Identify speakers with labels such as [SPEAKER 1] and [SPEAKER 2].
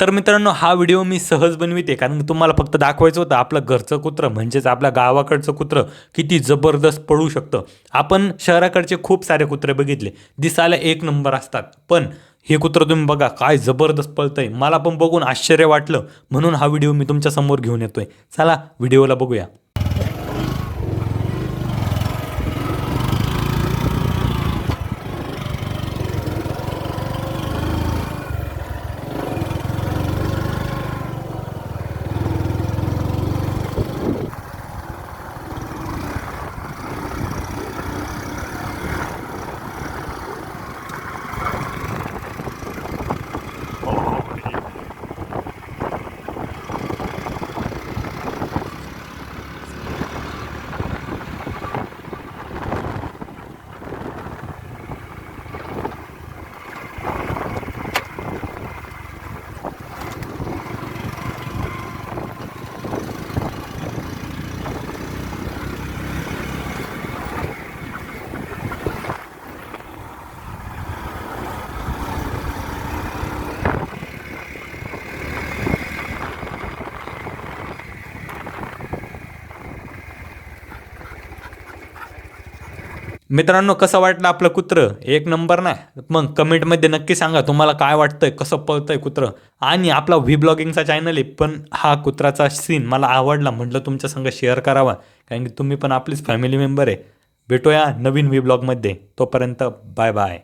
[SPEAKER 1] तर मित्रांनो हा व्हिडिओ मी सहज बनविते कारण तुम्हाला फक्त दाखवायचं होतं आपलं घरचं कुत्रं म्हणजेच आपल्या गावाकडचं कुत्रं किती जबरदस्त पळू शकतं. आपण शहराकडचे खूप सारे कुत्रे बघितले दिसायला एक नंबर असतात. पण हे कुत्रं तुम्ही बघा काय जबरदस्त पळतंय. मला पण बघून आश्चर्य वाटलं म्हणून हा व्हिडिओ मी तुमच्यासमोर घेऊन येतोय. चला व्हिडिओला बघूया. मित्रांनो कसं वाटलं आपलं कुत्रं? एक नंबर नाही. मग कमेंटमध्ये नक्की सांगा तुम्हाला काय वाटतंय कसं पळतंय कुत्रं? आणि आपला व्ही ब्लॉगिंगचा चॅनल आहे पण हा कुत्राचा सीन मला आवडला म्हटलं तुमच्या संग शेअर करावा. कारण की तुम्ही पण आपलीच फॅमिली मेंबर आहे. भेटूया नवीन व्ही ब्लॉगमध्ये तोपर्यंत बाय बाय